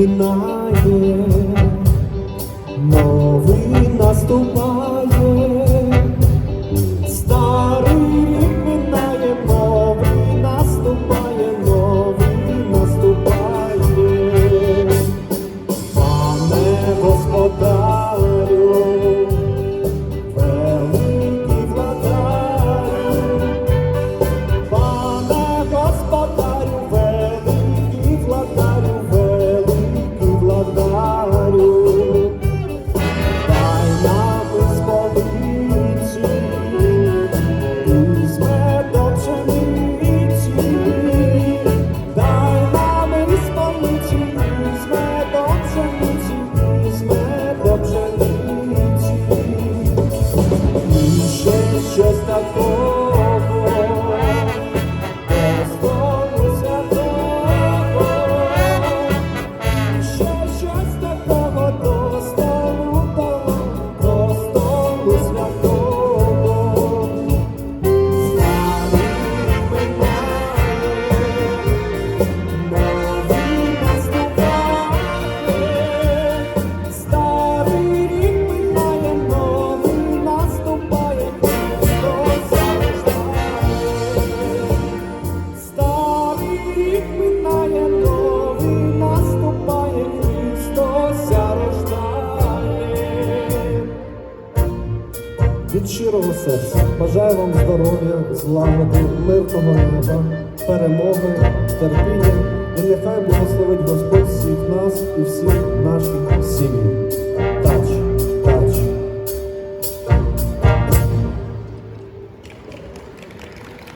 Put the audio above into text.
Минає, новий наступає. щось такого. Серця. Бажаю вам здоров'я, злагоди, мирного неба, перемоги, терпіння. І нехай благословить Господь всіх нас і всіх наших